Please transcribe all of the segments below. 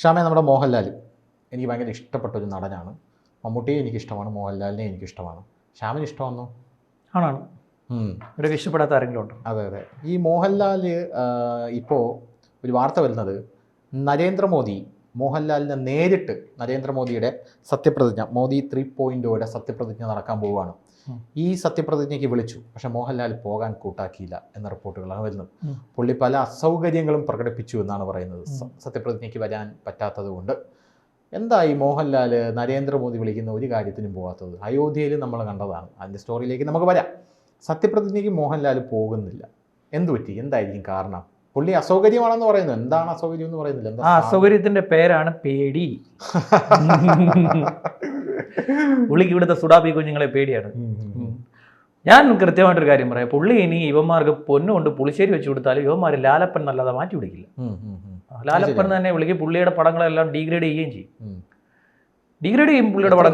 ഷാമെ നമ്മുടെ മോഹൻലാൽ എനിക്ക് ഭയങ്കര ഇഷ്ടപ്പെട്ട ഒരു നടനാണ്. മമ്മൂട്ടിയെ എനിക്കിഷ്ടമാണ് മോഹൻലാലിനെ എനിക്കിഷ്ടമാണ്. ഷ്യാമിന് ഇഷ്ടമാണോ ആണാണ്. ഒരു ഇഷ്ടപ്പെടാത്ത ആരെങ്കിലും ഉണ്ടോ? അതെ അതെ. ഈ മോഹൻലാൽ ഇപ്പോൾ ഒരു വാർത്ത വരുന്നത് നരേന്ദ്രമോദി മോഹൻലാലിനെ നേരിട്ട് നരേന്ദ്രമോദിയുടെ സത്യപ്രതിജ്ഞ മോദി ത്രീ പോയിന്റോയുടെ സത്യപ്രതിജ്ഞ നടക്കാൻ പോവുകയാണ്. ഈ സത്യപ്രതിജ്ഞയ്ക്ക് വിളിച്ചു. പക്ഷെ മോഹൻലാൽ പോകാൻ കൂട്ടാക്കിയില്ല എന്ന റിപ്പോർട്ടുകളാണ് വരുന്നത്. പുള്ളി പല അസൗകര്യങ്ങളും പ്രകടിപ്പിച്ചു എന്നാണ് പറയുന്നത്. സത്യപ്രതിജ്ഞയ്ക്ക് വരാൻ പറ്റാത്തത് കൊണ്ട് എന്തായി മോഹൻലാൽ നരേന്ദ്രമോദി വിളിക്കുന്ന ഒരു കാര്യത്തിനും പോകാത്തത് അയോധ്യയിൽ നമ്മൾ കണ്ടതാണ്. അതിന്റെ സ്റ്റോറിയിലേക്ക് നമുക്ക് വരാം. സത്യപ്രതിജ്ഞയ്ക്ക് മോഹൻലാൽ പോകുന്നില്ല. എന്തു പറ്റി എന്തായിരിക്കും കാരണം? പുള്ളി അസൗകര്യമാണെന്ന് പറയുന്നത് എന്താണ് അസൗകര്യം എന്ന് പറയുന്നില്ല. ആ അസൗകര്യത്തിന്റെ പേരാണ് പേടി. പുള്ളിക്ക് ഇവിടുത്തെ സുഡാപി കുഞ്ഞുങ്ങളെ പേടിയാണ്. ഞാൻ കൃത്യമായിട്ടൊരു കാര്യം പറയാം. പുള്ളി ഇനി ഇവന്മാർക്ക് പൊന്നുകൊണ്ട് പുളിശ്ശേരി വെച്ച് കൊടുത്താലും ഇവന്മാർ ലാലപ്പൻ നല്ലതാ മാറ്റി ഉം. ലാലപ്പൻ തന്നെ വിളിക്കും പുള്ളിയുടെ പടങ്ങളെല്ലാം ഡീഗ്രേഡ് ചെയ്യുകയും ചെയ്യും. ഡിഗ്രേഡ് ചെയ്യും പുള്ളിയുടെ പടം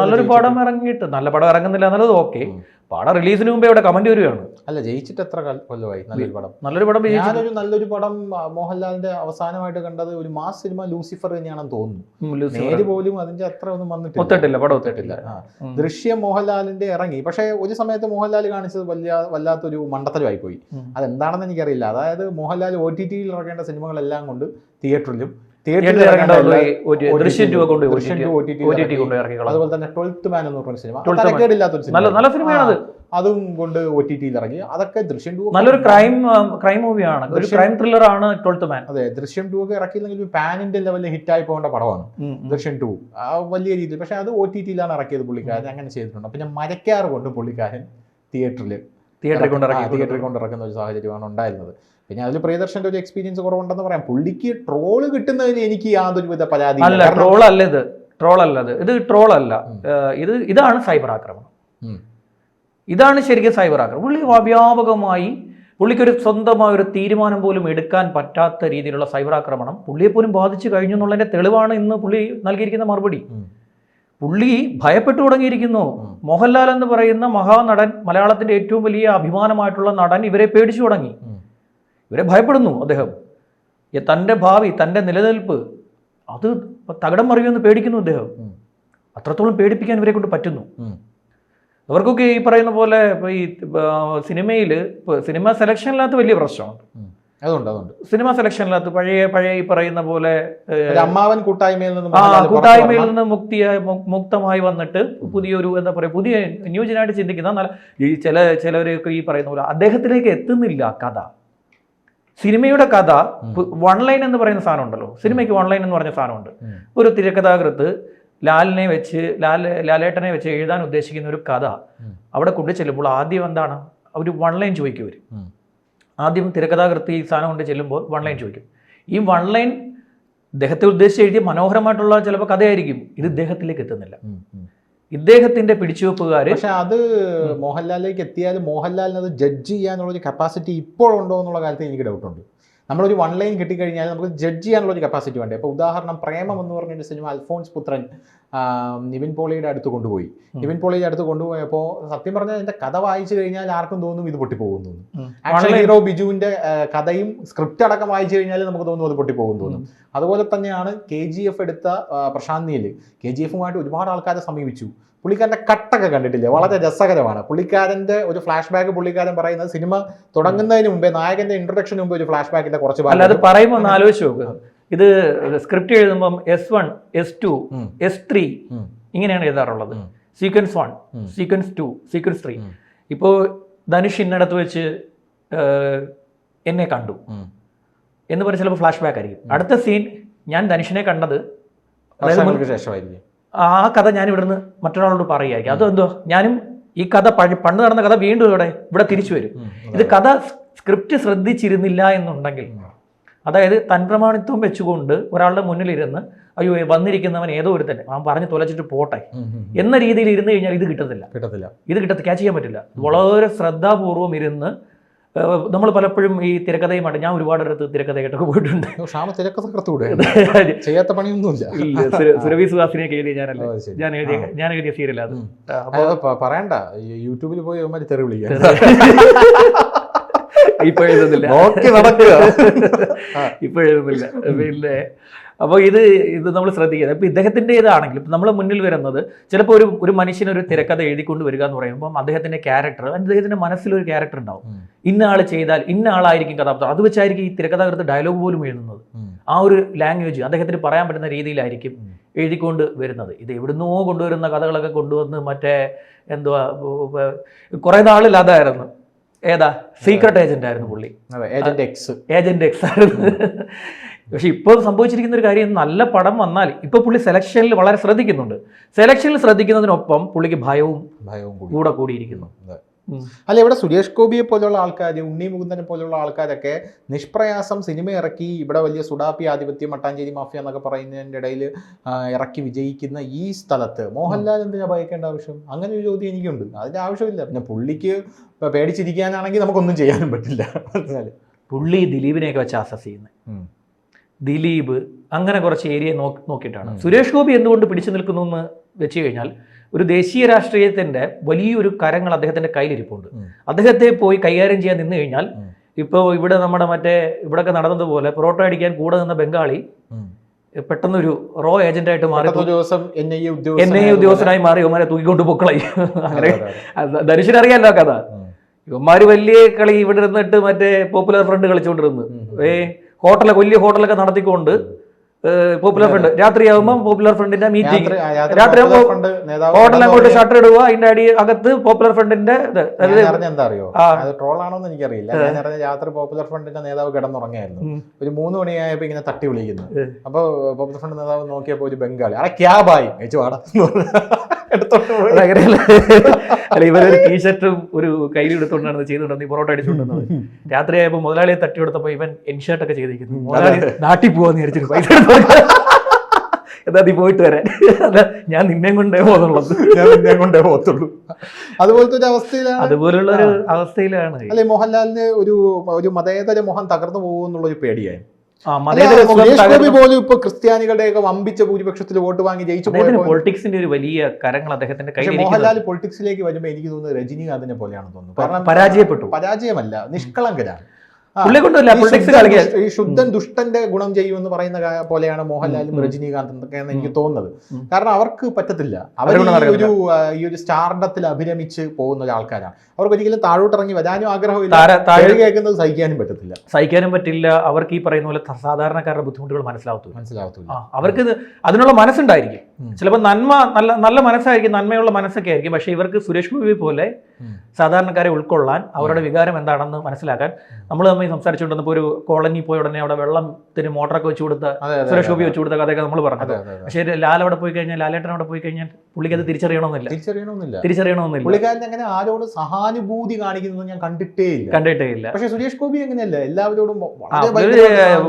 നല്ലൊരു പടം ഇറങ്ങിയിട്ട് നല്ല പടം ഇറങ്ങുന്നില്ല എന്നുള്ളത് ഓക്കെ. പടം റിലീസിന് മുമ്പേ ഇവിടെ കമന്റ് വരികയാണ്. അല്ല ജയിച്ചിട്ട് എത്ര കാല- കൊല്ലമായി? നല്ലൊരു പടം. നല്ലൊരു പടം ഞാനൊരു നല്ലൊരു പടം മോഹൻലാലിന്റെ അവസാനമായിട്ട് കണ്ടത് ഒരു മാസ് സിനിമ ലൂസിഫർ തന്നെയാണെന്ന് തോന്നുന്നു. നേര് പോലും അതിന്റെ അത്ര ഒന്നും വന്നിട്ടില്ല. ഒത്തിട്ടില്ല പടം ഒത്തിട്ടില്ല. ദൃശ്യം മോഹൻലാലിന്റെ ഇറങ്ങി. പക്ഷേ ഒരു സമയത്ത് മോഹൻലാൽ കാണിച്ചത് വലിയ വല്ലാത്തൊരു മണ്ടത്തരമായി പോയി. അതെന്താണെന്ന് എനിക്കറിയില്ല. അതായത് മോഹൻലാൽ ഒ ടി ടിയിൽ ഇറങ്ങേണ്ട സിനിമകളെല്ലാം കൊണ്ട് തിയേറ്ററിലും തിയേറ്ററിൽ ഇറങ്ങേണ്ട ദൃശ്യം രൂപ കൊണ്ട് അതുപോലെ തന്നെ ട്വൽത്ത് മാൻ എന്ന് പറഞ്ഞ സിനിമ 12th Man. തരക്കേടില്ലാത്തൊരു സിനിമ നല്ല സിനിമയാണത് അതും. കൊണ്ട് ഒ ടി ടിയിൽ ഇറങ്ങി. അതൊക്കെ ദൃശ്യം ടു നല്ലൊരു ക്രൈം ക്രൈം മൂവിയാണ് ഒരു ക്രൈം ത്രില്ലർ ആണ് ട്വൽത്ത് മാൻ അതെ ദൃശ്യം ടു ഒക്കെ ഇറക്കിയില്ലെങ്കിൽ പാനിന്റെ ലെവലിൽ ഹിറ്റായി പോകേണ്ട പടമാണ്. ദൃശ്യം ടു വലിയ രീതിയിൽ. പക്ഷെ അത് ഒ ടി ടിയിലാണ് ഇറക്കിയത് പുള്ളിക്കാരൻ. അങ്ങനെ ചെയ്തിട്ടുണ്ട്. പിന്നെ മരക്കാറ് കൊണ്ട് പുള്ളിക്കാരൻ തിയേറ്ററിൽ തിയേറ്ററിൽ കൊണ്ട് തിയേറ്ററിൽ കൊണ്ട് ഇറക്കുന്ന ഒരു സാഹചര്യമാണ് ഉണ്ടായിരുന്നത്. പിന്നെ അതിൽ പ്രിയദർശന്റെ ഒരു എക്സ്പീരിയൻസ് കുറവുണ്ടെന്ന് പറയാം. പുള്ളിക്ക് ട്രോൾ കിട്ടുന്നതിന് എനിക്ക് യാതൊരു വിധ പരാതി അല്ല ട്രോൾ അല്ല ഇത്. ട്രോൾ അല്ല ഇത്. ഇത് ട്രോൾ അല്ല. ഇത് ഇതാണ് സൈബർ ആക്രമണം. ഇതാണ് ശരിക്കും സൈബർ ആക്രമണം. പുള്ളി വ്യാപകമായി പുള്ളിക്കൊരു സ്വന്തമായ ഒരു തീരുമാനം പോലും എടുക്കാൻ പറ്റാത്ത രീതിയിലുള്ള സൈബർ ആക്രമണം പുള്ളിയെ പോലും ബാധിച്ചു കഴിഞ്ഞു എന്നുള്ളതിന്റെ തെളിവാണ് ഇന്ന് പുള്ളി നൽകിയിരിക്കുന്ന മറുപടി. പുള്ളി ഭയപ്പെട്ടു തുടങ്ങിയിരിക്കുന്നു. മോഹൻലാൽ എന്ന് പറയുന്ന മഹാനടൻ മലയാളത്തിന്റെ ഏറ്റവും വലിയ അഭിമാനമായിട്ടുള്ള നടൻ ഇവരെ പേടിച്ചു തുടങ്ങി. ഇവരെ ഭയപ്പെടുന്നു അദ്ദേഹം. തന്റെ ഭാവി തന്റെ നിലനിൽപ്പ് അത് തകടം മറിയുമെന്ന് പേടിക്കുന്നു അദ്ദേഹം. അത്രത്തോളം പേടിപ്പിക്കാൻ ഇവരെ കൊണ്ട് പറ്റുന്നു. അവർക്കൊക്കെ ഈ പറയുന്ന പോലെ ഈ സിനിമയിൽ സിനിമ സെലക്ഷനിനകത്ത് വലിയ പ്രശ്നമുണ്ട് അതുകൊണ്ട് അതുണ്ട് അതുണ്ട്. സിനിമ സെലക്ഷനിനകത്ത് പഴയ പഴയ ഈ പറയുന്ന പോലെ അമ്മാവൻ കൂട്ടായ്മയിൽ നിന്ന് ആ കൂട്ടായ്മയിൽ നിന്ന് മുക്തിയായി മുക്തമായി വന്നിട്ട് പുതിയൊരു എന്താ പറയുക പുതിയ ന്യൂജനായിട്ട് ചിന്തിക്കുന്ന നല്ല ഈ ചില ചിലവരൊക്കെ ഈ പറയുന്ന പോലെ അദ്ദേഹത്തിലേക്ക് എത്തുന്നില്ല കഥ. സിനിമയുടെ കഥ വൺ ലൈൻ എന്ന് പറയുന്ന സാധനം ഉണ്ടല്ലോ. സിനിമയ്ക്ക് വൺ ലൈൻ എന്ന് പറഞ്ഞ സാധനമുണ്ട്. ഉണ്ട് ഒരു തിരക്കഥാകൃത്ത് ലാലിനെ വെച്ച് ലാൽ ലാലേട്ടനെ വെച്ച് എഴുതാൻ ഉദ്ദേശിക്കുന്ന ഒരു കഥ. അവിടെ കൊണ്ടു ചെല്ലുമ്പോൾ ആദ്യം എന്താണ്? അവർ വൺ ലൈൻ ചോദിക്കും അവർ ആദ്യം തിരക്കഥാകൃത്ത് ഈ സാധനം കൊണ്ട് ചെല്ലുമ്പോൾ വൺ ലൈൻ ചോദിക്കും. ഈ വൺ ലൈൻ ഇദ്ദേഹത്തെ ഉദ്ദേശിച്ച് എഴുതിയ മനോഹരമായിട്ടുള്ള ചിലപ്പോൾ കഥയായിരിക്കും. ഇത് ഇദ്ദേഹത്തിലേക്ക് എത്തുന്നില്ല. ഇദ്ദേഹത്തിന്റെ പിടിച്ചുവെപ്പുകാര് പക്ഷെ അത് മോഹൻലാലിലേക്ക് എത്തിയാൽ മോഹൻലാലിന് അത് ജഡ്ജ് ചെയ്യാനുള്ള ഒരു കപ്പാസിറ്റി ഇപ്പോഴുണ്ടോ എന്നുള്ള കാര്യത്തിൽ എനിക്ക് ഡൗട്ടുണ്ട് നമ്മളൊരു വൺ ലൈൻ കിട്ടിക്കഴിഞ്ഞാൽ നമുക്ക് ജഡ്ജ് ചെയ്യാനുള്ള ഒരു കപ്പാസിറ്റി വേണ്ടേ? അപ്പോൾ ഉദാഹരണം പ്രേമം എന്ന് പറഞ്ഞൊരു സിനിമ അൽഫോൺസ് പുത്രൻ നിവിൻ പോളിയുടെ അടുത്ത് കൊണ്ടുപോയി. നിവിൻ പോളിയുടെ അടുത്ത് കൊണ്ടുപോയപ്പോൾ സത്യം പറഞ്ഞാൽ അതിന്റെ കഥ വായിച്ചു കഴിഞ്ഞാൽ ആർക്കും തോന്നും ഇത് പൊട്ടിപ്പോകും തോന്നും. ആക്ഷൻ ഹീറോ ബിജുവിന്റെ കഥയും സ്ക്രിപ്റ്റ് അടക്കം വായിച്ചു കഴിഞ്ഞാൽ നമുക്ക് തോന്നും അത് പൊട്ടിപ്പോകും തോന്നും. അതുപോലെ തന്നെയാണ് കെ ജി എഫ് എടുത്ത പ്രശാന്തിയിൽ കെ ജി എഫുമായിട്ട് ഒരുപാട് ആൾക്കാരെ സമീപിച്ചു. പുള്ളിക്കാരന്റെ കട്ടൊക്കെ കണ്ടിട്ടില്ല? വളരെ രസകരമാണ്. പുള്ളിക്കാരന്റെ ഒരു ഫ്ലാഷ് ബാക്ക് പുള്ളിക്കാരൻ പറയുന്നത് സിനിമ തുടങ്ങുന്നതിന് മുമ്പേ നായകന്റെ ഇൻട്രൊഡക്ഷന് മുമ്പേ ഒരു ഫ്ലാഷ് ബാക്കിന്റെ കുറച്ച് അല്ല അത് പറയുമ്പോൾ ഒന്ന് ആലോചിച്ച് നോക്കുക ഇത് script എഴുതുമ്പം S one S two S three ഇങ്ങനെയാണ് എഴുതാറുള്ളത്. Sequence one sequence two sequence three. ഇപ്പോൾ ധനുഷ് ഇന്നടത്ത് വെച്ച് എന്നെ കണ്ടു. എന്ന് പറഞ്ഞ് ചിലപ്പോൾ ഫ്ലാഷ് ബാക്ക് ആയിരിക്കും. അടുത്ത സീൻ ഞാൻ ധനുഷിനെ കണ്ടത് ശേഷമായിരിക്കും. ആ കഥ ഞാൻ ഇവിടുന്ന് മറ്റൊരാളോട് പറയുമായിരിക്കും അതെന്തോ ഞാനും ഈ കഥ പഴ പണ്ട് നടന്ന കഥ വീണ്ടും ഇവിടെ ഇവിടെ തിരിച്ചു വരും. ഇത് കഥ സ്ക്രിപ്റ്റ് ശ്രദ്ധിച്ചിരുന്നില്ല എന്നുണ്ടെങ്കിൽ അതായത് തൻപ്രമാണിത്വം വെച്ചുകൊണ്ട് ഒരാളുടെ മുന്നിലിരുന്ന് അയ്യോ വന്നിരിക്കുന്നവൻ ഏതോ ഒരു തന്നെ അവൻ പറഞ്ഞ് തുലച്ചിട്ട് പോട്ടെ. എന്ന രീതിയിൽ ഇരുന്ന് കഴിഞ്ഞാൽ ഇത് കിട്ടത്തില്ല. കിട്ടത്തില്ല. ഇത് കിട്ടത്തില്ല ക്യാച്ച് ചെയ്യാൻ പറ്റില്ല. വളരെ ശ്രദ്ധാപൂർവം ഇരുന്ന് നമ്മൾ പലപ്പോഴും ഈ തിരക്കഥയുമായിട്ട് ഞാൻ ഒരുപാട് അടുത്ത് തിരക്കഥ കേട്ടൊക്കെ പോയിട്ടുണ്ട് ക്ഷാമ ചെയ്യാത്ത പണിയൊന്നുമില്ല. ഇല്ല, സുരവി സുഹാസിനെ സുഹാസിനെയൊക്കെ എഴുതിയ ഞാനല്ല? ഞാൻ എഴുതിയ ഞാൻ എഴുതിയ സീരിയൽ അത്. പറയണ്ട. യൂട്യൂബിൽ പോയി അവന്മാര് തെറി വിളിക്കാം ഇപ്പൊ എഴുതുന്നില്ല. ഇപ്പൊ എഴുതുന്നില്ല. പിന്നെ അപ്പോൾ ഇത് ഇത് നമ്മൾ ശ്രദ്ധിക്കുക. അപ്പോൾ ഇപ്പൊ നമ്മളെ മുന്നിൽ വരുന്നത് ചിലപ്പോൾ ഒരു ഒരു മനുഷ്യന് ഒരു തിരക്കഥ എഴുതിക്കൊണ്ട് വരിക എന്ന് പറയുമ്പോൾ അദ്ദേഹത്തിന്റെ ക്യാരക്ടർ അദ്ദേഹത്തിന്റെ മനസ്സിലൊരു ക്യാരക്ടർ ഉണ്ടാവും. ഇന്ന ആൾ ചെയ്താൽ ഇന്ന ആളായിരിക്കും കഥാപാത്രം. അത് വെച്ചായിരിക്കും ഈ തിരക്കഥാകൃത്ത് ഡയലോഗ് പോലും എഴുതുന്നത്. ആ ഒരു ലാംഗ്വേജ് അദ്ദേഹത്തിന് പറയാൻ പറ്റുന്ന രീതിയിലായിരിക്കും എഴുതിക്കൊണ്ട് വരുന്നത്. ഇത് എവിടുന്നോ കൊണ്ടുവരുന്ന കഥകളൊക്കെ കൊണ്ടുവന്ന് മറ്റേ എന്തുവാ കുറേ നാളിൽ അതായിരുന്നു ഏതാ? സീക്രട്ട് ഏജന്റ് ആയിരുന്നു പുള്ളി. ഏജന്റ് എക്സ് ഏജന്റ് എക്സ് ആയിരുന്നു. പക്ഷെ ഇപ്പോൾ സംഭവിച്ചിരിക്കുന്ന ഒരു കാര്യം നല്ല പടം വന്നാൽ ഇപ്പൊ പുള്ളി സെലക്ഷനിൽ വളരെ ശ്രദ്ധിക്കുന്നുണ്ട്. സെലക്ഷനിൽ ശ്രദ്ധിക്കുന്നതിനൊപ്പം പുള്ളിക്ക് ഭയവും ഭയവും കൂടി. കൂടെ കൂടിയിരിക്കുന്നു. അല്ല ഇവിടെ സുരേഷ് ഗോപിയെ പോലുള്ള ആൾക്കാർ ഉണ്ണി മുകുന്ദനെ പോലുള്ള ആൾക്കാരൊക്കെ നിഷ്പ്രയാസം സിനിമ ഇറക്കി ഇവിടെ വലിയ സുഡാപ്പി ആധിപത്യം മട്ടാഞ്ചേരി മാഫിയ എന്നൊക്കെ പറയുന്നതിന്റെ ഇടയിൽ ഇറക്കി വിജയിക്കുന്ന ഈ സ്ഥലത്ത് മോഹൻലാൽ എന്തിനാ ഭയക്കേണ്ട ആവശ്യം? അങ്ങനെ ഒരു ചോദ്യം എനിക്കുണ്ട്. അതിന്റെ ആവശ്യമില്ല. പിന്നെ പുള്ളിക്ക് പേടിച്ചിരിക്കാനാണെങ്കിൽ നമുക്കൊന്നും ചെയ്യാനും പറ്റില്ല. പുള്ളി ദിലീപിനെയൊക്കെ വെച്ച് അസസ് ചെയ്യുന്നത്. ദിലീപ് അങ്ങനെ കുറച്ച് ഏരിയ നോക്കിയിട്ടാണ്. സുരേഷ് ഗോപി എന്തുകൊണ്ട് പിടിച്ചു നിൽക്കുന്നു എന്ന് വെച്ച് കഴിഞ്ഞാൽ ഒരു ദേശീയ രാഷ്ട്രീയത്തിന്റെ വലിയൊരു കരങ്ങൾ അദ്ദേഹത്തിന്റെ കയ്യിലിരിപ്പുണ്ട്. അദ്ദേഹത്തെ പോയി കൈകാര്യം ചെയ്യാൻ നിന്ന് കഴിഞ്ഞാൽ. ഇപ്പോൾ ഇവിടെ നമ്മുടെ മറ്റേ ഇവിടെയൊക്കെ നടന്നതുപോലെ പൊറോട്ട അടിക്കാൻ കൂടെ നിന്ന ബംഗാളി പെട്ടെന്നൊരു റോ ഏജന്റ് ആയിട്ട് മാറി എൻ ഐ എ ഉദ്യോഗസ്ഥനായി മാറി ഇവന്മാരെ തൂക്കിക്കൊണ്ട് പൊക്കളായി. അങ്ങനെ ധനുഷിനറിയാലോ കഥ? ഇവന്മാര് വലിയ കളി ഇവിടെ ഇരുന്നിട്ട് മറ്റേ പോപ്പുലർ ഫ്രണ്ട് കളിച്ചുകൊണ്ടിരുന്നു. ഏ ഹോട്ടലൊക്കെ വലിയ ഹോട്ടലൊക്കെ നടത്തിക്കൊണ്ട് പോപ്പുലർ ഫ്രണ്ട് രാത്രിയാകുമ്പോൾ പോപ്പുലർ ഫ്രണ്ടിന്റെ മീറ്റിംഗ് രാത്രി ആകുമ്പോ ഹോട്ടൽ അങ്ങോട്ട് ഷട്ടർ ഇടുക അതിന്റെ അടി അകത്ത് പോപ്പുലർ ഫ്രണ്ടിന്റെ എന്താ അറിയോ? ആ. ട്രോൾ ആണോന്ന് എനിക്കറിയില്ല. ഞാൻ അറിഞ്ഞ രാത്രി പോപ്പുലർ ഫ്രണ്ടിന്റെ നേതാവ് കിടന്നുറങ്ങായിരുന്നു. ഒരു മൂന്ന് മണിയായപ്പോ ഇങ്ങനെ തട്ടി വിളിക്കുന്നു. അപ്പൊ പോപ്പുലർ ഫ്രണ്ട് നേതാവ് നോക്കിയപ്പോ ഒരു ബംഗാളി. അറ ക്യാബായി. അത് അല്ല ഇവരൊരു ടീഷർട്ടും ഒരു കയ്യിൽ എടുത്തുകൊണ്ടാണ് ചെയ്തുകൊണ്ടിരുന്നത്. ഈ പൊറോട്ട അടിച്ചുകൊണ്ടിരുന്നത് രാത്രിയായപ്പോൾ മുതലാളിയെ തട്ടി കൊടുത്തപ്പോൾ ഇവൻ എൻഷർട്ടൊക്കെ ചെയ്തിരിക്കുന്നു. മുതലാളി നാട്ടിൽ പോവാന്ന് വിചാരിച്ചിട്ട് പൈസ. എന്നാ നീ പോയിട്ട് വരാൻ. അല്ല ഞാൻ നിന്നെ കൊണ്ടേ പോകുന്നുള്ളത് ഞാൻ നിന്നെ കൊണ്ടേ പോകത്തുള്ളൂ. അതുപോലത്തെ ഒരു അവസ്ഥയിലാണ് അതുപോലുള്ള ഒരു അവസ്ഥയിലാണ്. അല്ലെ മോഹൻലാലിന് ഒരു ഒരു മതേതര മോഹൻ തകർന്നു പോകുന്നുള്ള ഒരു പേടിയായി. പോലും ഇപ്പൊ ക്രിസ്ത്യാനികളുടെ ഒക്കെ വമ്പിച്ച ഭൂരിപക്ഷത്തിൽ വോട്ട് വാങ്ങി ജയിച്ചു പൊളിറ്റിക്സിന്റെ ഒരു വലിയ കരങ്ങൾ അദ്ദേഹത്തിന്റെ കയ്യിൽ മോഹൻലാൽ പൊളിറ്റിക്സിലേക്ക് വരുമ്പോൾ എനിക്ക് തോന്നുന്നത് രജനീകാന്തിനെ പോലെയാണെന്ന് തോന്നുന്നു. കാരണം പരാജയപ്പെട്ടു. പരാജയമല്ല നിഷ്കളങ്കരാണ്. ആ, പുള്ളിയെ കൊണ്ടല്ല ഈ പൊളിറ്റിക്സ് കളിക്കാൻ ഈ ശുദ്ധൻ ദുഷ്ടന്റെ ഗുണം ചെയ്യുമെന്ന് പറയുന്ന പോലെയാണ് മോഹൻലാലും. രജനീകാന്തും എന്നൊക്കെയാണ് എനിക്ക്. തോന്നുന്നത്. കാരണം അവർക്ക് പറ്റത്തില്ല. അവർ ഒരു ഈ ഒരു സ്റ്റാർഡത്തിൽ അഭിരമിച്ച് പോകുന്ന ഒരു ആൾക്കാരാണ്. അവർക്ക് ഒരിക്കലും താഴോട്ടിറങ്ങി വരാനും ആഗ്രഹമില്ല. കേൾക്കുന്നത് സഹിക്കാനും പറ്റത്തില്ല. സഹിക്കാനും പറ്റില്ല. അവർക്ക് ഈ പറയുന്ന പോലെ സാധാരണക്കാരുടെ ബുദ്ധിമുട്ടുകൾ മനസ്സിലാവത്തു മനസ്സിലാവത്തില്ല. അവർക്ക് അതിനുള്ള മനസ്സുണ്ടായിരിക്കും. ചിലപ്പോൾ നന്മ നല്ല നല്ല മനസ്സായിരിക്കും നന്മയുള്ള മനസ്സൊക്കെ ആയിരിക്കും പക്ഷേ ഇവർക്ക് സുരേഷ് ഗോപി പോലെ. സാധാരണക്കാരെ ഉൾക്കൊള്ളാൻ അവരുടെ വികാരം എന്താണെന്ന് മനസ്സിലാക്കാൻ നമ്മൾ തമ്മിൽ സംസാരിച്ചുകൊണ്ടിരുന്നപ്പോൾ ഒരു കോളനി പോയ ഉടനെ അവിടെ വെള്ളത്തിന് മോട്ടറൊക്കെ വെച്ച് കൊടുത്ത സുരേഷ് ഗോപി. വെച്ച് കൊടുത്ത കഥയൊക്കെ നമ്മൾ പറഞ്ഞത്. പക്ഷേ ലാൽ അവിടെ പോയി കഴിഞ്ഞാൽ ലാലേട്ടൻ അവിടെ പോയി കഴിഞ്ഞാൽ പുള്ളിക്ക് അത് തിരിച്ചറിയണമെന്നില്ല. തിരിച്ചറിയണമെന്നില്ല. തിരിച്ചറിയണമെന്നില്ല. പുള്ളിക്കാരൻ അങ്ങനെ ആരോട് സഹാനുഭൂതി കാണിക്കുന്നത് ഞാൻ കണ്ടിട്ടേ ഇല്ല കണ്ടിട്ടേ ഇല്ല പക്ഷെ സുരേഷ് ഗോപി അങ്ങനെയല്ല എല്ലാവരോടും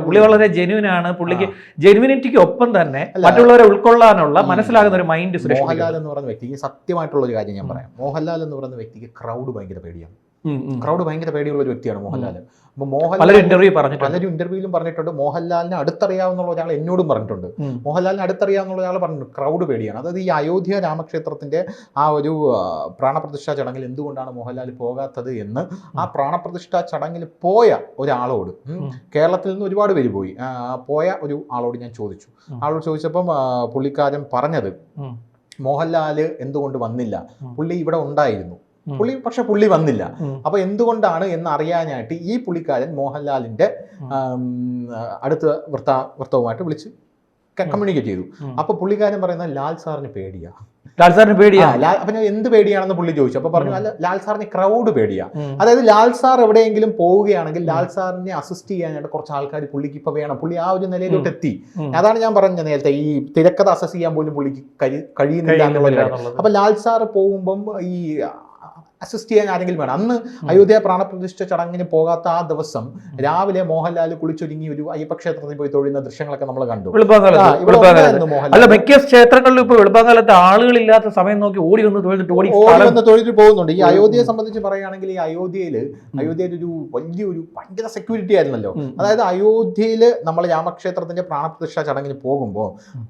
പുള്ളി വളരെ ജെനുവിനാണ് ആണ്. പുള്ളിക്ക് ജെനുവിനിറ്റിക്ക് ഒപ്പം തന്നെ മറ്റുള്ളവരെ ഉൾക്കൊള്ളാനുള്ള ഈ മനസ്സിലാകുന്ന ഒരു മൈൻഡ് മോഹൻലാൽ എന്ന് പറയുന്ന വ്യക്തിക്ക് സത്യമായിട്ടുള്ള ഒരു കാര്യം ഞാൻ പറയാം മോഹൻലാൽ എന്ന് പറയുന്ന വ്യക്തിക്ക് ക്രൗഡ് ഭയങ്കര പേടിയാണ്. ക്രൗഡ് ഭയങ്കര പേടിയുള്ള ഒരു വ്യക്തിയാണ് മോഹൻലാൽ അപ്പൊ പലരും മോഹൻലാൽ ഇന്റർവ്യൂ പറഞ്ഞിട്ടുണ്ട്. പലരും ഇന്റർവ്യൂവിലും പറഞ്ഞിട്ടുണ്ട്. മോഹൻലാലിനെ അടുത്തറിയാവുന്ന ഒരാൾ എന്നോടും പറഞ്ഞിട്ടുണ്ട്. മോഹൻലാലിനെ അടുത്തറിയാവുന്ന ഒരാൾ പറഞ്ഞിട്ടുണ്ട്. ക്രൗഡ് പേടിയാണ്. അതായത് ഈ അയോധ്യ രാമക്ഷേത്രത്തിന്റെ ആ ഒരു പ്രാണപ്രതിഷ്ഠാ ചടങ്ങിൽ എന്തുകൊണ്ടാണ് മോഹൻലാൽ പോകാത്തത് എന്ന് ആ പ്രാണപ്രതിഷ്ഠാ ചടങ്ങിൽ പോയ ഒരാളോട്. കേരളത്തിൽ നിന്ന് ഒരുപാട് പേര് പോയി. പോയ ഒരു ആളോട് ഞാൻ ചോദിച്ചു. ആളോട് ചോദിച്ചപ്പം പുള്ളിക്കാരൻ പറഞ്ഞത് ഉം. മോഹൻലാൽ എന്തുകൊണ്ട് വന്നില്ല? പുള്ളി ഇവിടെ ഉണ്ടായിരുന്നു. പുള്ളി പക്ഷെ പുള്ളി വന്നില്ല. അപ്പൊ എന്തുകൊണ്ടാണ് എന്ന് അറിയാനായിട്ട് ഈ പുള്ളിക്കാരൻ മോഹൻലാലിന്റെ അടുത്ത വൃത്ത വൃത്തവുമായിട്ട് വിളിച്ച് കമ്മ്യൂണിക്കേറ്റ് ചെയ്തു. അപ്പൊ പുള്ളിക്കാരൻ പറയുന്നത് ലാൽ സാറിന് പേടിയാ. ലാൽ സാറിന് പേടിയാ? ലാൽ അപ്പൊ ഞാൻ എന്ത് പേടിയാണെന്ന് പുള്ളി ചോദിച്ചു. അപ്പൊ പറഞ്ഞു അല്ല ലാൽ സാറിന് ക്രൗഡ് പേടിയാ. അതായത് ലാൽ സാർ എവിടെയെങ്കിലും പോവുകയാണെങ്കിൽ ലാൽ സാറിനെ അസിസ്റ്റ് ചെയ്യാനായിട്ട് കുറച്ച് ആൾക്കാർ പുള്ളിക്ക് ഇപ്പൊ വേണം. പുള്ളി ആ ഒരു നിലയിലോട്ട് എത്തി. അതാണ് ഞാൻ പറഞ്ഞത് നേരത്തെ. ഈ തിരക്കഥ അസസ് ചെയ്യാൻ പോലും പുള്ളിക്ക് കഴിയുന്നില്ല എന്നുള്ളത്. അപ്പൊ ലാൽ സാർ പോകുമ്പം ഈ അസിസ്റ്റ് ചെയ്യാൻ ആരെങ്കിലും വേണം. അന്ന് അയോധ്യ പ്രാണപ്രതിഷ്ഠ ചടങ്ങിന് പോകാത്ത ആ ദിവസം രാവിലെ മോഹൻലാൽ കുളിച്ചൊരുങ്ങി ഒരു അയ്യപ്പ ക്ഷേത്രത്തിൽ പോയി തൊഴുന്ന ദൃശ്യങ്ങളൊക്കെ നമ്മൾ കണ്ടു. അല്ല മിക്ക ക്ഷേത്രങ്ങളിലും ഇപ്പൊ വെളുപ്പാങ്കാലത്ത് ആളുകളില്ലാത്ത സമയം നോക്കി ഓടി വന്ന് തൊഴുതിട്ട് ഓടി ഓടി വന്ന് പോകുന്നുണ്ട്. ഈ. അയോധ്യയെ സംബന്ധിച്ച് പറയുകയാണെങ്കിൽ ഈ അയോധ്യയിൽ അയോധ്യയിൽ ഒരു വലിയൊരു ഭയങ്കര സെക്യൂരിറ്റി ആയിരുന്നല്ലോ. അതായത് അയോധ്യയിൽ നമ്മൾ രാമക്ഷേത്രത്തിന്റെ പ്രാണപ്രതിഷ്ഠ ചടങ്ങിന് പോകുമ്പോൾ.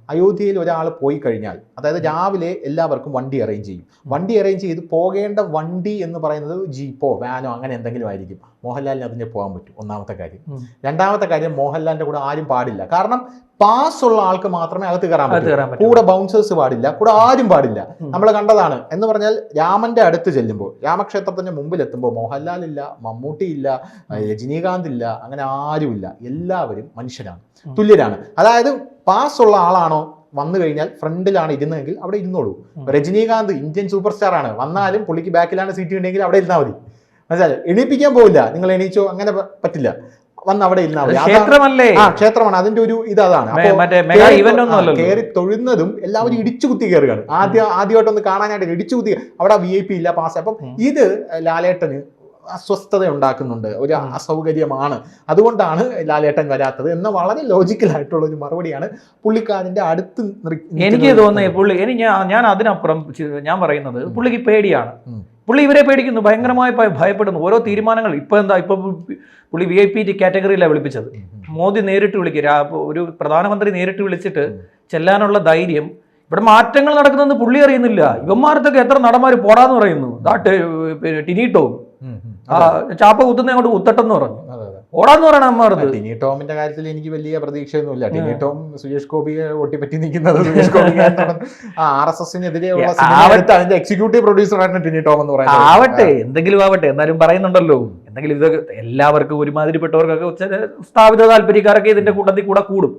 അയോധ്യയിൽ ഒരാൾ പോയി കഴിഞ്ഞാൽ അതായത് രാവിലെ എല്ലാവർക്കും വണ്ടി അറേഞ്ച് ചെയ്യും. വണ്ടി അറേഞ്ച് ചെയ്ത് പോകേണ്ട വണ്ടി വണ്ടി എന്ന് പറയുന്നത് ജീപ്പോ വാനോ അങ്ങനെ എന്തെങ്കിലും ആയിരിക്കും. മോഹൻലാലിന് അതിന് പോകാൻ പറ്റും ഒന്നാമത്തെ കാര്യം. രണ്ടാമത്തെ കാര്യം മോഹൻലാലിന്റെ കൂടെ ആരും പാടില്ല. കാരണം പാസ് ഉള്ള ആൾക്ക് മാത്രമേ അകത്ത് കയറാൻ പറ്റൂ. കൂടെ ബൗൺസേഴ്സ് പാടില്ല കൂടെ ആരും പാടില്ല. നമ്മൾ കണ്ടതാണ്. എന്ന് പറഞ്ഞാൽ രാമന്റെ അടുത്ത് ചെല്ലുമ്പോൾ രാമക്ഷേത്രത്തിന്റെ മുമ്പിൽ എത്തുമ്പോൾ മോഹൻലാൽ ഇല്ല മമ്മൂട്ടി ഇല്ല രജനീകാന്ത് ഇല്ല അങ്ങനെ ആരുമില്ല. എല്ലാവരും മനുഷ്യരാണ് തുല്യരാണ്. അതായത് പാസ് ഉള്ള ആളാണോ വന്നു കഴിഞ്ഞാൽ ഫ്രണ്ടിലാണ് ഇരുന്നതെങ്കിൽ അവിടെ ഇരുന്നോളൂ. രജനീകാന്ത് ഇന്ത്യൻ സൂപ്പർ സ്റ്റാർ ആണ് വന്നാലും പുള്ളിക്ക് ബാക്കിലാണ് സീറ്റ് ഉണ്ടെങ്കിൽ അവിടെ ഇരുന്നാൽ മതി. മനസ്സിലായി? എണീപ്പിക്കാൻ പോവില്ല. നിങ്ങൾ എണീച്ചോ അങ്ങനെ പറ്റില്ല. വന്ന് അവിടെ ഇരുന്നാൽ മതി. ക്ഷേത്രമല്ലേ? ആ ക്ഷേത്രമാണ്. അതിന്റെ ഒരു ഇത് അതാണ്. കേറി തൊഴുന്നതും എല്ലാവരും ഇടിച്ചു കുത്തി കയറുകയാണ് ആദ്യം ആദ്യമായിട്ടൊന്ന് കാണാനായിട്ട് ഇടിച്ചു കുത്തി അവിടെ വി ഐ പി ഇല്ല പാസ് അപ്പം ഇത് ലാലേട്ടന് അസ്വസ്ഥത ഉണ്ടാക്കുന്നുണ്ട് ഒരു. അസൗകര്യമാണ്. അതുകൊണ്ടാണ് ലാലേട്ടൻ വരാത്തത് എന്ന വളരെ ലോജിക്കലായിട്ടുള്ള ഒരു മറുപടിയാണ് പുള്ളിക്കാരന്റെ അടുത്ത് എനിക്ക്. തോന്നുന്നത് പുള്ളി എനിക്ക് ഞാൻ അതിനപ്പുറം ഞാൻ പറയുന്നത് പുള്ളിക്ക് പേടിയാണ്. പുള്ളി ഇവരെ പേടിക്കുന്നു ഭയങ്കരമായി ഭയപ്പെടുന്നു. ഓരോ തീരുമാനങ്ങൾ ഇപ്പൊ എന്താ ഇപ്പൊ പുള്ളി വി ഐ പി കാറ്റഗറിയിലാണ് വിളിപ്പിച്ചത്. മോദി നേരിട്ട് വിളിക്കുക ഒരു പ്രധാനമന്ത്രി നേരിട്ട് വിളിച്ചിട്ട്. ചെല്ലാനുള്ള ധൈര്യം. ഇവിടെ മാറ്റങ്ങൾ നടക്കുന്നതെന്ന് പുള്ളി അറിയുന്നില്ല. ഇവന്മാരത്തൊക്കെ എത്ര നടന്മാർ പോടാന്ന് പറയുന്നു. ദാട്ട് ടിനീട്ടോ ചാപ്പ കുത്തുന്ന അങ്ങോട്ട് കുത്തട്ടെന്ന് പറഞ്ഞു. ഓടാന്ന് പറയണ അമ്മ ടിനി ടോമിന്റെ കാര്യത്തിൽ എനിക്ക് വലിയ പ്രതീക്ഷയൊന്നുമില്ല. ടിനി ടോം സുരേഷ് ഗോപിയെ ഒട്ടിപ്പറ്റി നിൽക്കുന്നത് സുരേഷ് ഗോപി ആ ആർ എസ് എസിനെതിരെയുള്ള. എടുത്ത അതിന്റെ എക്സിക്യൂട്ടീവ് പ്രൊഡ്യൂസറാണ് ടിനി ടോം എന്ന് പറയുന്നത്. ആവട്ടെ എന്തെങ്കിലും ആവട്ടെ. എന്നാലും പറയുന്നുണ്ടല്ലോ. എന്തെങ്കിലും ഇതൊക്കെ എല്ലാവർക്കും ഒരുമാതിരിപ്പെട്ടവർക്കൊക്കെ സ്ഥാപിത താല്പര്യക്കാരൊക്കെ ഇതിന്റെ കൂട്ടത്തിൽ കൂടെ കൂടും.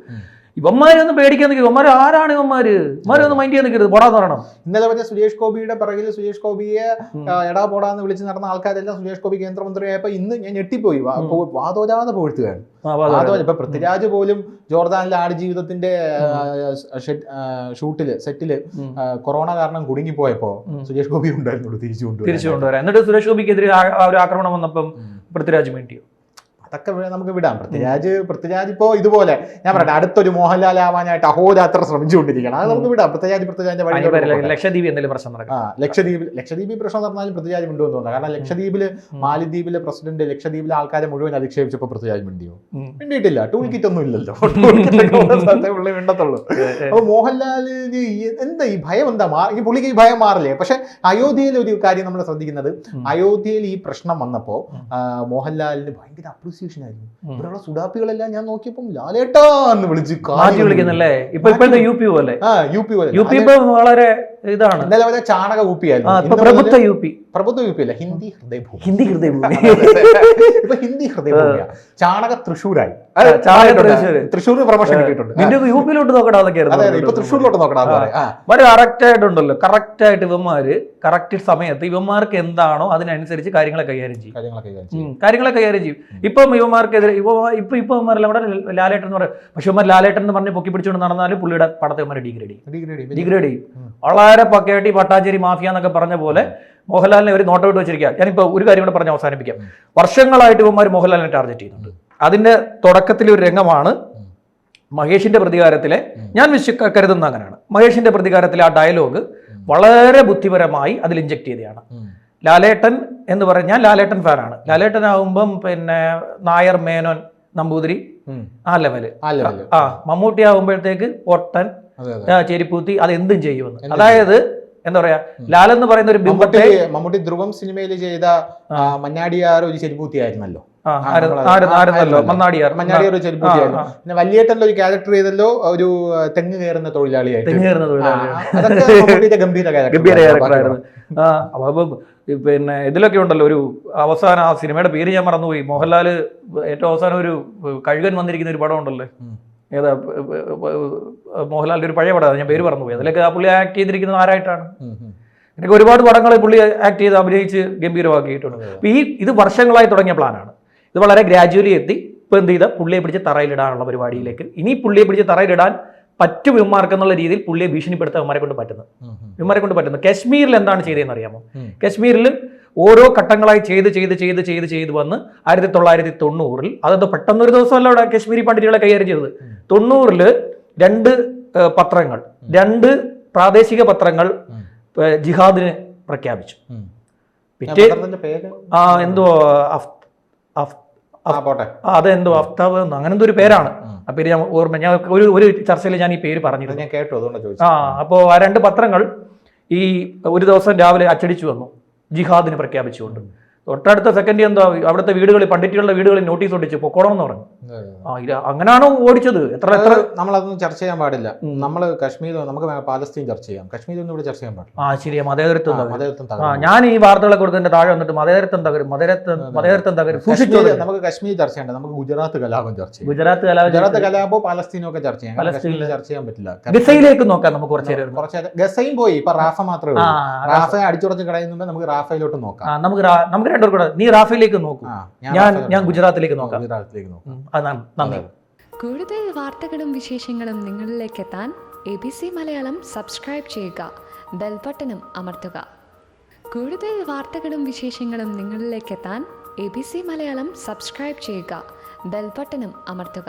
ഇവന്മാരൊന്നും പേടിക്കാൻ നിൽക്കരുത്. ഇവന്മാർ ആരാണ് ഇവന്മാര്? ഇവന്മാരൊന്നും മൈൻഡ് ചെയ്യാൻ നിൽക്കരുത്. പോടാന്ന് പറയണം. ഇന്നലെ പറഞ്ഞ സുരേഷ് ഗോപിയുടെ പിറകിൽ സുരേഷ് ഗോപിയെ എടാ പോടാന്ന് വിളിച്ച് നടന്ന ആൾക്കാരെല്ലാം സുരേഷ് ഗോപി കേന്ദ്രമന്ത്രിയായപ്പോ ഇന്ന് ഞാൻ ഞെട്ടിപ്പോയി. വാതോരാതെ പോഴ്ത്തുകയാണ്. ഇപ്പൊ പൃഥ്വിരാജ് പോലും ജോർദാനിലെ ആടുജീവിതത്തിന്റെ ഷൂട്ടിൽ സെറ്റിൽ. കൊറോണ കാരണം കുടുങ്ങിപ്പോയപ്പോ. സുരേഷ് ഗോപി ഉണ്ടായിരുന്നു തിരിച്ചു കൊണ്ടുവരാൻ. കൊണ്ടുവരാം എന്നിട്ട് സുരേഷ് ഗോപിക്കെതിരെ ആ- ഒരു ആക്രമണം വന്നപ്പം. പൃഥ്വിരാജ് വേണ്ടിയോ അതൊക്കെ നമുക്ക് വിടാം. പൃഥ്വിരാജ് പൃഥ്വിരാജ് ഇപ്പോൾ ഇതുപോലെ ഞാൻ പറയട്ടെ അടുത്തൊരു മോഹൻലാൽ ആവാനായിട്ട് അഹോരാത്ര ശ്രമിച്ചുകൊണ്ടിരിക്കണം അത് നമുക്ക് വിടാം. പൃഥ്വിരാജ് പൃഥ്വിരാജിന്റെ വഴി. ലക്ഷദ്വീപ് എന്തെങ്കിലും പ്രശ്നം നടക്കും. ആ ലക്ഷദ്വീപ് ലക്ഷദ്വീപിൽ പ്രശ്നം നടന്നാലും പൃഥ്വിരാജ് മിണ്ടുമെന്ന് തോന്നുന്നു. കാരണം ലക്ഷദ്വീപിൽ മാലിദ്വീപിലെ പ്രസിഡന്റ് ലക്ഷദ്വീപിലെ ആൾക്കാരെ മുഴുവൻ അധിക്ഷേപിച്ചപ്പോൾ പൃഥ്വിരാജ് മിണ്ടിയോ. മിണ്ടിയിട്ടില്ല. ടൂൾ കിറ്റ് ഒന്നും ഇല്ലല്ലോ. ടൂൾ കിറ്റ് പുള്ളി മിണ്ടത്തുള്ളൂ. അപ്പൊ മോഹൻലാലിന് എന്താ ഈ ഭയം എന്താ ഈ പുള്ളിക്ക് ഈ ഭയം മാറില്ലേ? പക്ഷെ അയോധ്യയിൽ ഒരു കാര്യം നമ്മൾ ശ്രദ്ധിക്കുന്നത്. അയോധ്യയിൽ ഈ പ്രശ്നം വന്നപ്പോ ഉം. ആ, മോഹൻലാലിന് ഭയങ്കര അപ്രീസിയേഷൻ ആയിരുന്നു. ഉം. ഇവിടെയുള്ള സുഡാപ്പികളെല്ലാം ഞാൻ നോക്കിയപ്പം ലാലേട്ടാ എന്ന് വിളിച്ച് വിളിക്കുന്നല്ലേ? ഇപ്പൊ ഇപ്പോഴത്തെ യു പി പോലെ. യു പി പോലെ. യു പി ഇപ്പൊ വളരെ ഇതാണ്. ഇന്നലെ വരെ ചാണക പ്രഭുത്വ മുതൽ യു പി പ്രഭുത്വ യു പി അല്ല ഹിന്ദി ഹൃദയഭൂമി. ഹിന്ദി ഹൃദയഭൂമി. ഇപ്പൊ ഹിന്ദി ഹൃദയഭൂമിയാ. ചാണക തൃശ്ശൂരായി. തൃശ്ശൂർ പ്രൊമോഷൻ കിട്ടിയിട്ടുണ്ട്. നിന്റെ യു പിയിലോട്ട് നോക്കടാ അതൊക്കെയായിരുന്നു അതെ അതെ ഇപ്പൊ തൃശ്ശൂരിലോട്ട് നോക്കടാ വളരെ കറക്റ്റ് ആയിട്ടുണ്ടല്ലോ. കറക്റ്റ് ആയിട്ട് ഇവന്മാര് കറക്റ്റ് സമയത്ത് ഇവന്മാർക്ക് എന്താണോ അതിനനുസരിച്ച് കാര്യങ്ങളെ കൈകാര്യം ചെയ്യും. കാര്യങ്ങളൊക്കെ കൈകാര്യം ചെയ്യും. കാര്യങ്ങളെ കൈകാര്യം ചെയ്യും. ഇപ്പം ഇവന്മാർക്കെതിരെ ഇപ്പൊ ഇപ്പൊ ഇപ്പൊ ഇവന്മാരെല്ലാം കൂടെ ലാലേട്ടൻ എന്ന് പറയും. പക്ഷെ ഇവന്മാർ ലാലേട്ടൻ എന്ന് പറഞ്ഞ് പൊക്കി പിടിച്ചുകൊണ്ട് നടന്നാലും പുള്ളിയുടെ പടത്തെ ഇവന്മാർ ഡിഗ്രേഡ് ചെയ്യും. ഡിഗ്രേഡ് ചെയ്യും. ഉം. വളരെ പക്കയായിട്ട് ഈ പട്ടാച്ചേരി മാഫിയ എന്നൊക്കെ പറഞ്ഞ പോലെ മോഹൻലാലിനെ ഒരു നോട്ട് ഔട്ട് വെച്ചിരിക്കുക ഞാനിപ്പോ ഒരു കാര്യം കൂടെ പറഞ്ഞ് അവസാനിപ്പിക്കാം. വർഷങ്ങളായിട്ട് ഇവന്മാർ മോഹൻലാലിനെ ടാർഗറ്റ് ചെയ്യുന്നുണ്ട്. അതിന്റെ തുടക്കത്തിലെ ഒരു രംഗമാണ് മഹേഷിന്റെ പ്രതികാരത്തിലെ ഞാൻ വിശ്വ കരുതുന്ന അങ്ങനെയാണ്. മഹേഷിന്റെ പ്രതികാരത്തിലെ ആ ഡയലോഗ് വളരെ ബുദ്ധിപരമായി അതിൽ ഇഞ്ചക്ട് ചെയ്തതാണ്. ലാലേട്ടൻ എന്ന് പറഞ്ഞാൽ ലാലേട്ടൻ ഫാനാണ് ലാലേട്ടൻ ആകുമ്പം പിന്നെ നായർ മേനോൻ നമ്പൂതിരി ആ ലെവൽ ആ മമ്മൂട്ടി ആകുമ്പോഴത്തേക്ക് പൊട്ടൻ ചെരിപ്പൂത്തി അത്. എന്തും ചെയ്യുമെന്ന്. അതായത് എന്താ പറയാ ലാൽ എന്ന് പറയുന്ന ഒരു ബിംബത്തെ മമ്മൂട്ടി ധ്രുവം സിനിമയിൽ ചെയ്ത മഞ്ഞാടിയാർ ഒരു ചെരിപ്പൂത്തി ആയിരുന്നല്ലോ. ആ, ആ, ആര്- നമ്മളത് ആര്- ആ, ആയിരുന്നല്ലോ ആയിരുന്നല്ലോ. മണ്ണാടിയാർ മഞ്ഞാടിയാർ ഒരു ചെരുപ്പൂത്തി ആയിരുന്നു. പിന്നെ വല്യേട്ടന്റെ ഒരു ക്യാരക്ടർ ചെയ്തല്ലോ ഒരു തെങ്ങ് കയറുന്ന തൊഴിലാളിയായിട്ട്. തെങ്ങ് കയറുന്ന തൊഴിലാളി ഗംഭീര. ക്യാരക്ടറായിരുന്നു അപ്പൊ പിന്നെ ഇതിലൊക്കെ ഉണ്ടല്ലോ ഒരു അവസാനം ആ സിനിമയുടെ പേര് ഞാൻ മറന്നുപോയി. മോഹൻലാൽ ഏറ്റവും അവസാനം ഒരു കഴുകൻ വന്നിരിക്കുന്ന ഒരു പടം ഉണ്ടല്ലോ. ഏതാ മോഹൻലാലിന്റെ ഒരു പഴയ പടമാണ് ഞാൻ പേര് പറഞ്ഞു മറന്നുപോയി. അതിലൊക്കെ ആ പുള്ളി ആക്ട് ചെയ്തിരിക്കുന്നത് ആരായിട്ടാണ്. എനിക്ക് ഒരുപാട് പടങ്ങൾ പുള്ളി ആക്ട് ചെയ്ത് അഭിനയിച്ച് ഗംഭീരമാക്കിയിട്ടുണ്ട്. അപ്പം. ഈ ഇത് വർഷങ്ങളായി തുടങ്ങിയ പ്ലാനാണ് ഇത് വളരെ ഗ്രാജുവലി എത്തി ഇപ്പം എന്ത് ചെയ്ത? പുള്ളിയെ പിടിച്ച് തറയിലിടാനുള്ള പരിപാടിയിലേക്ക്. ഇനി പുള്ളിയെ പിടിച്ച് തറയിലിടാൻ പറ്റും എന്നുള്ള രീതിയിൽ പുള്ളിയെ ഭീഷണിപ്പെടുത്താൻ ഇവന്മാരെ കൊണ്ട് പറ്റുന്നത്. ഇവന്മാരെ കൊണ്ട് പറ്റുന്നത് കശ്മീരിൽ എന്താണ് ചെയ്തതെന്ന് അറിയാമോ? കാശ്മീരിൽ ഓരോ ഘട്ടങ്ങളായി ചെയ്ത് ചെയ്ത് ചെയ്ത് ചെയ്ത് ചെയ്ത് വന്ന് ആയിരത്തി തൊള്ളായിരത്തി തൊണ്ണൂറിൽ അതെന്തോ പെട്ടെന്നൊരു ദിവസമല്ല അവിടെ കശ്മീരി പണ്ഡിറ്റുകളെ കൈകാര്യം ചെയ്തത്. തൊണ്ണൂറിൽ രണ്ട് പത്രങ്ങൾ രണ്ട് പ്രാദേശിക പത്രങ്ങൾ ജിഹാദിനെ പ്രഖ്യാപിച്ചു. പിറ്റേ ആ പേര്? ആ എന്തോ അതെന്തോ അഫ്താബ് എന്നോ അങ്ങനെ എന്തോ ഒരു പേരാണ്. ആ പേര് ഞാൻ ഓർമ്മ ഞാൻ ഒരു ഒരു ചർച്ചയിൽ ഞാൻ ഈ പേര് പറഞ്ഞിരുന്നു. ഞാൻ കേട്ടു അതുകൊണ്ടാണ് ആ ചോദിച്ചത് അപ്പോൾ ആ രണ്ട് പത്രങ്ങൾ ഈ ഒരു ദിവസം രാവിലെ അച്ചടിച്ചു വന്നു. ജിഹാദിന് പ്രഖ്യാപിച്ചുകൊണ്ട്. തൊട്ടടുത്ത സെക്കൻഡ് എന്താ അവിടുത്തെ വീടുകളിൽ പണ്ഡിറ്റുകളുടെ വീടുകളിൽ നോട്ടീസ് ഓടിച്ചു പൊക്കോണം എന്ന് പറഞ്ഞു ആ ഇല്ല അങ്ങനെയാണോ ഓടിച്ചത്? എത്ര എത്ര? നമ്മളതൊന്നും ചർച്ച ചെയ്യാൻ പാടില്ല. നമ്മൾ കശ്മീർ നമുക്ക് പാലസ്തീൻ ചർച്ച ചെയ്യാം. കശ്മീർ ഒന്നും ഇവിടെ ചർച്ച ചെയ്യാൻ പാടില്ല. ആ ശരിയാ മതേതരത്വം ആ, തകരും. മതേതരത്വം ആ ഞാൻ ഈ വാർത്തകളെ കൊടുത്തതിന്റെ താഴെ വന്നിട്ട് മതേതരത്വം തകരും മതേതരത്വം മതേതരത്വം തകരും. സൂക്ഷിച്ചു നമുക്ക് കശ്മീർ ചർച്ച ചെയ്യണ്ട. നമുക്ക് ഗുജറാത്ത് കലാപം ചർച്ച ചെയ്യാം. ഗുജറാത്ത് കലാപം ഗുജറാത്ത് കലാപം പാലസ്തീനോ ഒക്കെ ചർച്ച ചെയ്യാം. പാലസ്തീനിൽ ചർച്ച ചെയ്യാൻ പറ്റില്ല. ഗസയിലേക്ക് നോക്കാം നമുക്ക് കുറച്ച് കുറച്ച് ഗസയും പോയി. ഇപ്പൊ റാഫ മാത്രമേ റാഫ. അടിച്ചുടച്ച് കളയുന്നുണ്ട് നമുക്ക് റാഫയിലോട്ട് നോക്കാം. നമുക്ക് നമുക്ക് രണ്ടുപേർ കൂടെ നീ റാഫയിലേക്ക് നോക്കൂ. ഞാൻ ഞാൻ ഗുജറാത്തിലേക്ക് നോക്കാം. ഗുജറാത്തിലേക്ക് നോക്കാം. അതാണ് നന്ദി. കൂടുതൽ വാർത്തകളും വിശേഷങ്ങളും നിങ്ങളിലേക്ക് എത്താൻ A B C Malayalam subscribe ചെയ്യുക ബെൽബട്ടനും അമർത്തുക. കൂടുതൽ വാർത്തകളും വിശേഷങ്ങളും നിങ്ങളിലേക്ക് എത്താൻ A B C Malayalam subscribe ചെയ്യുക ബെൽബട്ടനും അമർത്തുക.